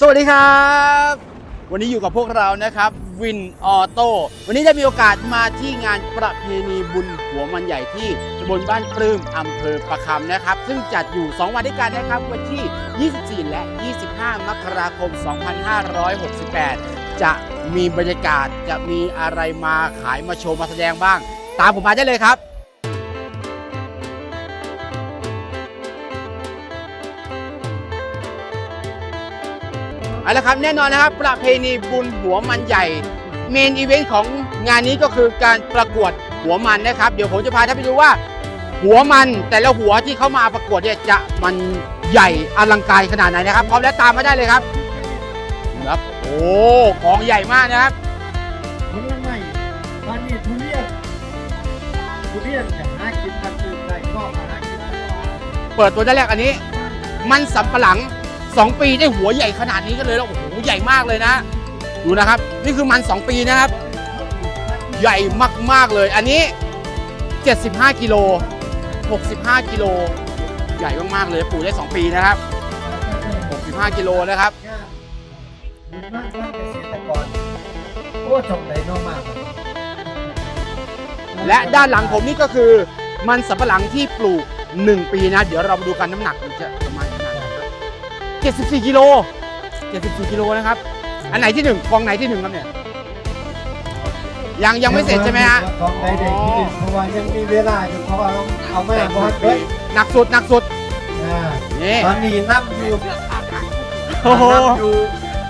สวัสดีครับ วันนี้อยู่กับพวกเรานะครับวินออโต้วันนี้ได้มีโอกาสมาที่งานประเพณีบุญหัวมันใหญ่ที่ตำบลบ้านปลื้มอำเภอประคำนะครับ ซึ่งจัดอยู่ 2 วันด้วยกันนะครับ วันที่ 24 และ 25 มกราคม 2568 จะมีบรรยากาศจะมีอะไรมาขายมาโชว์มาแสดงบ้าง ตามผมมาได้เลยครับ เอาละครับแน่นอนนะครับประเพณีบุญหัวมันใหญ่เมนอีเวนต์ของงานนี้ก็คือการประกวดหัวมันนะครับ เดี๋ยวผมจะพาท่านไปดูว่า หัวมันแต่ละหัวที่เขามาประกวดเนี่ยจะมันใหญ่อลังการขนาดไหนนะครับพร้อมแล้วตามมาได้เลยครับครับโอ้ของใหญ่มากนะครับผลไม้ตอนนี้ทุเรียนทุเรียนจะหากินกันตื่นได้ก็มาหากินได้เปิดตัวได้แรกอันนี้ มันสำปะหลัง 2 ปีได้หัวใหญ่ขนาดนี้กันเลยแล้วโอ้โหใหญ่มากเลยนะ ดูนะครับ นี่คือมัน 2 ปีนะครับ ใหญ่มากๆเลย อันนี้ 75กิโล65กิโลใหญ่มากๆเลยปลูกได้ 2 ปีนะครับ 65กิโลนะครับบุญมากมากเกษตรกรโอ้จงได้น้อมาก และด้านหลังผมนี่ก็คือมันสำปะหลังที่ปลูก 1 ปีนะ เดี๋ยวเรามาดูกันน้ำหนักมันจะ 74กิโล74กิโลนะครับ อันไหนที่หนึ่งกองไหนที่หนึ่งครับเนี่ย ยังยังไม่เสร็จใช่ไหมฮะจงได้เด็กที่หนึ่งเพราะว่ายังมีเวลาอยู่เพราะว่าเราเอาไม่บอลด้วยหนักสุดหนักสุดอ่านี่ตอนนี้นับอยู่โอ้โหนับอยู่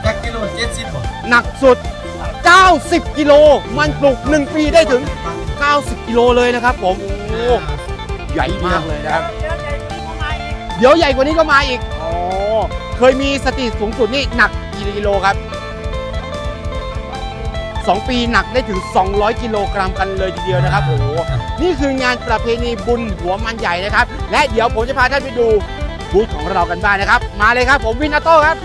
จักกิโลเจ็ดสิบบ่หนักสุด 90 กิโล มันปลูก 1 ปีได้ถึง 90 กิโลเลยนะครับผม โอ้ใหญ่มากเลยนะครับ เดี๋ยวใหญ่กว่านี้ก็มาอีกอ๋อ เคยมีสถิติสูงสุดนี่หนักกี่กิโลครับ 2 ปีหนักได้ถึง 200 กิโลกรัมกันเลยทีเดียวนะครับโอ้โหนี่คืองานประเพณีบุญหัวมันใหญ่นะครับ และเดี๋ยวผมจะพาท่านไปดูบูธของเรากันบ้างนะครับ มาเลยครับ ผมวินอาโต้ครับ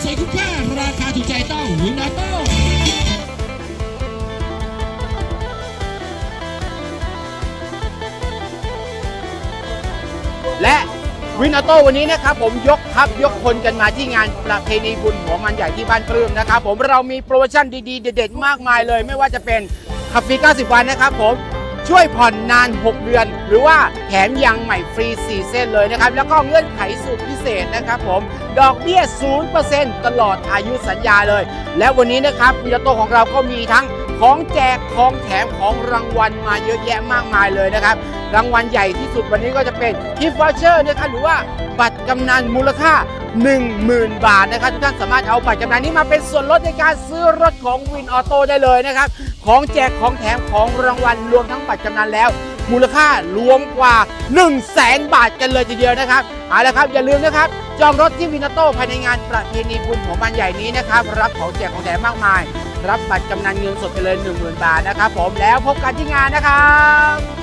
ใส่คุ้มค่าราคาถูกใจต้องวินาโต้ วินออโต้วันนี้นะครับผมยกทัพยกคนกันมาที่งานประเพณีบุญหัวมันใหญ่ที่บ้านปลื้มนะครับผมเรามีโปรโมชั่นดีๆ เด็ดๆ มากมายเลย ไม่ว่าจะเป็นขับฟรี 90 วันนะครับผมช่วยผ่อนนาน 6 เดือน หรือว่าแถมยังใหม่ฟรี 4 เส้นเลยนะครับ แล้วก็เงื่อนไขสุดพิเศษนะครับผม ดอกเบี้ย 0%ตลอดอายุสัญญาเลย และวันนี้นะครับวินออโต้ของเราก็มีทั้ง ของแจกของแถมของรางวัลมาเยอะแยะมากมายเลยนะครับ รางวัลใหญ่ที่สุดวันนี้ก็จะเป็นกิฟต์วอเชอร์นะครับหรือว่าบัตรกำนันมูลค่า 10,000 บาทนะครับทุกท่านสามารถเอาบัตรกำนันนี้มาเป็นส่วนลดในการซื้อรถของวินออโต้ได้เลยนะครับ ของแจกของแถมของรางวัลรวมทั้งบัตรกำนันแล้วมูลค่ารวมกว่า 1 0 0 0 0แสนบาทกันเลยทีเดียวนะครับเอาละครับอย่าลืมนะครับ จองรถที่วินออโต้ภายในงานประเพณีบุญหัวมันใหญ่นี้นะครับ รับของแจกของแถมมากมาย รับบัตรกำนันเงินสดไปเลย10,000 บาทนะครับผมแล้วพบกันที่งานนะครับ